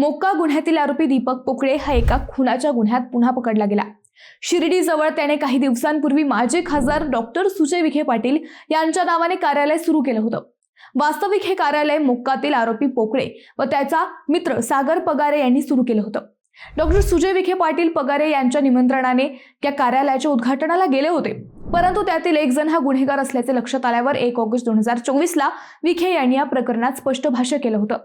मोक्का गुन्ह्यातील आरोपी दीपक पोकळे हा एका खुनाच्या गुन्ह्यात पुन्हा पकडला गेला. शिर्डीजवळ त्याने काही दिवसांपूर्वी माजी खासदार डॉक्टर सुजय विखे पाटील यांच्या नावाने कार्यालय सुरू केलं होतं. वास्तविक हे कार्यालय मोक्कातील आरोपी पोकळे व त्याचा मित्र सागर पगारे यांनी सुरू केलं होतं. डॉक्टर सुजय विखे पाटील पगारे यांच्या निमंत्रणाने त्या कार्यालयाच्या उद्घाटनाला गेले होते. परंतु त्यातील एक जण हा गुन्हेगार असल्याचे लक्षात आल्यावर एक ऑगस्ट दोन हजार चोवीसला विखे यांनी या प्रकरणात स्पष्ट भाष्य केलं होतं.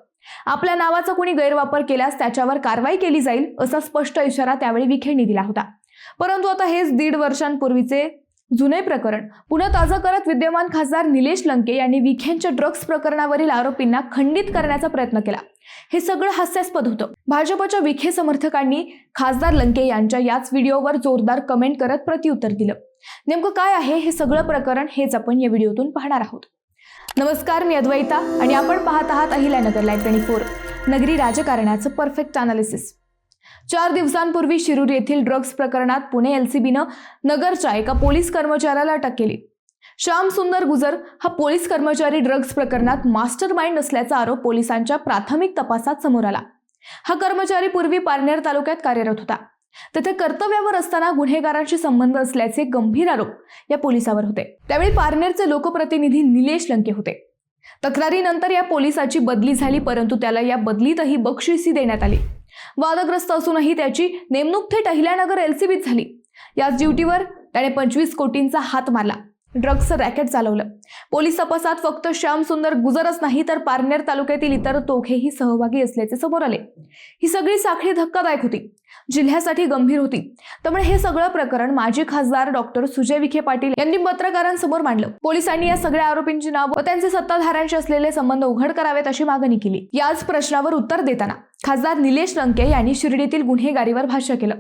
आपल्या नावाचा कुणी गैरवापर केल्यास त्याच्यावर कारवाई केली जाईल असा स्पष्ट इशारा त्यावेळी विखेंनी दिला होता. परंतु आता हेच दीड वर्षांपूर्वीचे जुने प्रकरण. पुन्हा ताजं करत विद्यमान खासदार निलेश लंके यांनी विखेंच्या ड्रग्ज प्रकरणावरील आरोपींना खंडित करण्याचा प्रयत्न केला. हे सगळं हास्यास्पद होतं. भाजपच्या विखे समर्थकांनी खासदार लंके यांच्या याच व्हिडिओवर जोरदार कमेंट करत प्रत्युत्तर दिलं. नेमकं काय आहे हे सगळं प्रकरण हेच आपण या व्हिडिओतून पाहणार आहोत. नमस्कार मी अद्वैता आणि आपण पाहत आहात अहिल्यानगर लाईव्ह ट्वेंटी फोर नगरी राजकारणाचं परफेक्ट अनालिसिस चार दिवसांपूर्वी शिरूर येथील ड्रग्ज प्रकरणात पुणे एलसीबीनं नगरच्या एका पोलीस कर्मचाऱ्याला अटक केली. श्याम सुंदर गुजर हा पोलीस कर्मचारी ड्रग्ज प्रकरणात मास्टर माइंड असल्याचा आरोप पोलिसांच्या प्राथमिक तपासात समोर आला. हा कर्मचारी पूर्वी पारनेर तालुक्यात कार्यरत होता. तेथे कर्तव्यावर असताना गुन्हेगारांशी संबंध असल्याचे गंभीर आरोप या पोलिसावर होते. त्यावेळी पारनेरचे लोकप्रतिनिधी निलेश लंके होते. तक्रारीनंतर या पोलिसाची बदली झाली परंतु त्याला या बदलीतही बक्षिसी देण्यात आली. वादग्रस्त असूनही त्याची नेमणूक थेट अहिल्यानगर एलसीबीत झाली. याच ड्युटीवर त्याने पंचवीस कोटींचा हात मारला. ड्रग्जचं रॅकेट चालवलं. पोलीस तपासात फक्त श्याम सुंदर गुजरच नाही तर पारनेर तालुक्यातील इतर दोघेही सहभागी असल्याचे समोर आले. ही सगळी साखळी धक्कादायक होती. जिल्ह्यासाठी गंभीर होती. त्यामुळे हे सगळं प्रकरण माजी खासदार डॉक्टर सुजय विखे पाटील यांनी पत्रकारांसमोर मांडलं. पोलिसांनी या सगळ्या आरोपींची नाव व त्यांचे सत्ताधाऱ्यांशी असलेले संबंध उघड करावेत अशी मागणी केली. याच प्रश्नावर उत्तर देताना खासदार निलेश लंके यांनी शिर्डीतील गुन्हेगारीवर भाष्य केलं.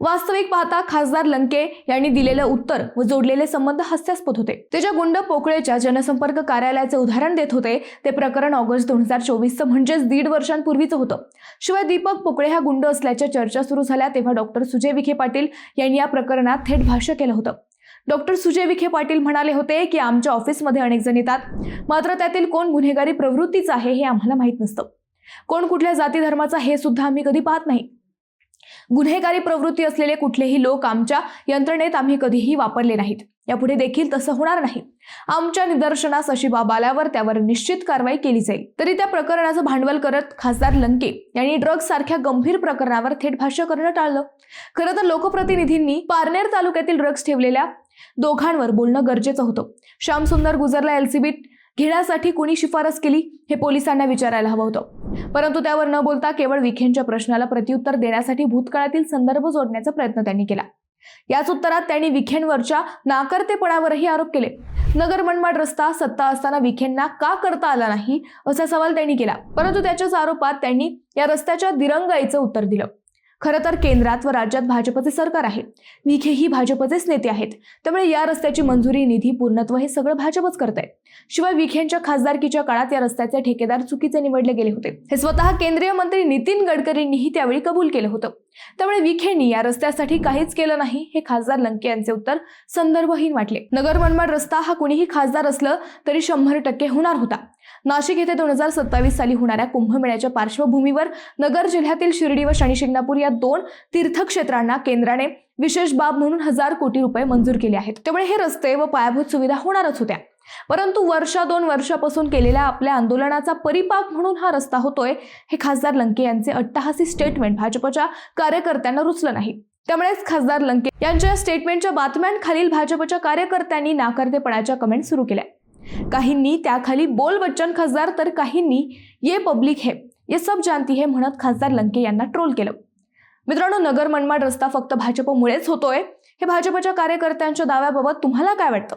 वास्तविक पाहता खासदार लंके यांनी दिलेलं उत्तर व जोडलेले संबंध हास्यास्पद होते. ते ज्या गुंड पोकळेच्या जनसंपर्क कार्यालयाचे उदाहरण देत होते ते प्रकरण ऑगस्ट दोन हजार चोवीसचं म्हणजेच दीड वर्षांपूर्वीचं होतं. शिवाय दीपक पोकळे हा गुंड असल्याच्या चर्चा सुरू झाल्या तेव्हा डॉक्टर सुजय विखे पाटील यांनी या प्रकरणात थेट भाष्य केलं होतं. डॉक्टर सुजय विखे पाटील म्हणाले होते की आमच्या ऑफिसमध्ये अनेक जण येतात. मात्र त्यातील कोण गुन्हेगारी प्रवृत्तीच आहे हे आम्हाला माहीत नसतं. कोण कुठल्या जाती धर्माचा हे सुद्धा आम्ही कधी पाहत नाही. गुन्हेगारी प्रवृत्ती असलेले कुठलेही लोक आमच्या यंत्रणेत आम्ही कधीही वापरले नाहीत. यापुढे देखील तसं होणार नाही. आमच्या निदर्शनास अशी बाब आल्यावर त्यावर निश्चित कारवाई केली जाईल. तरी त्या प्रकरणाचं भांडवल करत खासदार लंके यांनी ड्रग्ज सारख्या गंभीर प्रकरणावर थेट भाष्य करणं टाळलं. खरं तर लोकप्रतिनिधींनी पारनेर तालुक्यातील ड्रग्ज ठेवलेल्या दोघांवर बोलणं गरजेचं होतं. श्यामसुंदर गुजरला एलसीबीत घेण्यासाठी कुणी शिफारस केली हे पोलिसांना विचारायला हवं होतं. परंतु त्यावर न बोलता केवळ विखेंच्या प्रश्नाला प्रत्युत्तर देण्यासाठी भूतकाळातील संदर्भ जोडण्याचा प्रयत्न त्यांनी केला. याच उत्तरात त्यांनी विखेंवरच्या नाकर्तेपणावरही आरोप केले. नगर मनमाड रस्ता सत्ता असताना विखेंना का करता आला नाही असा सवाल त्यांनी केला. परंतु त्याच्याच आरोपात त्यांनी या रस्त्याच्या दिरंगाईचं उत्तर दिलं. खरं तर केंद्रात व राज्यात भाजपचे सरकार आहे. विखे ही भाजपचेच नेते आहेत. त्यामुळे या रस्त्याची मंजुरी निधी पूर्णत्व हे सगळं भाजपच करत आहे. शिवाय विखेंच्या खासदारकीच्या काळात या रस्त्याचे ठेकेदार चुकीचे निवडले गेले होते. हे स्वतः केंद्रीय मंत्री नितीन गडकरींनीही त्यावेळी कबूल केलं होतं. त्यामुळे विखेंनी या रस्त्यासाठी काहीच केलं नाही हे खासदार लंके यांचे उत्तर संदर्भहीन वाटले. नगर मनमाड रस्ता हा कुणीही खासदार असलं तरी शंभर टक्के होणार होता. नाशिक येथे दोन हजार सत्तावीस साली होणाऱ्या कुंभमेळ्याच्या पार्श्वभूमीवर नगर जिल्ह्यातील शिर्डी व शनी शिंगणापूर या दोन तीर्थक्षेत्रांना केंद्राने विशेष बाब म्हणून हजार कोटी रुपये मंजूर केले आहेत. त्यामुळे हे रस्ते व पायाभूत सुविधा होणारच होत्या. परंतु वर्षा दोन वर्षापासून केलेल्या आपल्या आंदोलनाचा परिपाक म्हणून हा रस्ता होतोय हे खासदार लंके यांचे अट्टहासी स्टेटमेंट भाजपच्या कार्यकर्त्यांना रुचलं नाही. त्यामुळेच खासदार लंके यांच्या या स्टेटमेंटच्या बातम्यांखालील भाजपच्या कार्यकर्त्यांनी नाकर्तेपणाच्या कमेंट सुरू केल्या. काहींनी त्याखाली बोल बच्चन खासदार तर काहींनी ये पब्लिक है ये सब जानती है म्हणत खासदार लंके यांना ट्रोल केलं. मित्रांनो नगर मनमाड रस्ता फक्त भाजपमुळेच होतोय. हे भाजपच्या कार्यकर्त्यांच्या दाव्याबाबत तुम्हाला काय वाटतं?